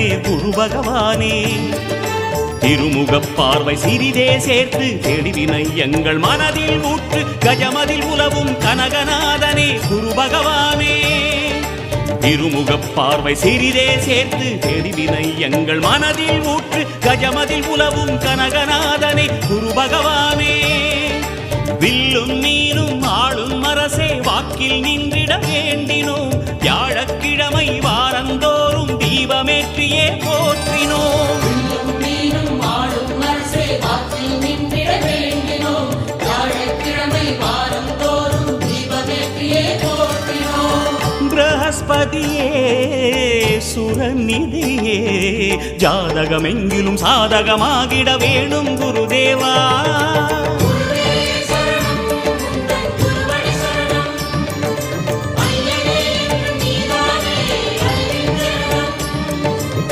குரு பகவானே. திருமுகப் பார்வை சிறிதே சேர்த்து தெளிவினை எங்கள் மனதில் ஊற்று கஜமதில் உலவும் கனகநாதனே குரு பகவானே. திருமுகப் பார்வை சிறிதே சேர்த்து தெளிவினை எங்கள் மனதில் ஊற்று கஜமதில் உலவும் கனகநாதனே குரு பகவானே. வில்லும் மீனும் ஆளும் அரசே வாக்கில் நின்றிட வேண்டினோம். தீபமேற்றியே போற்றினோம். பிரகஸ்பதியே சுரநிதியே ஜாதகமெங்கிலும் சாதகமாகிட வேணும் குருதேவா.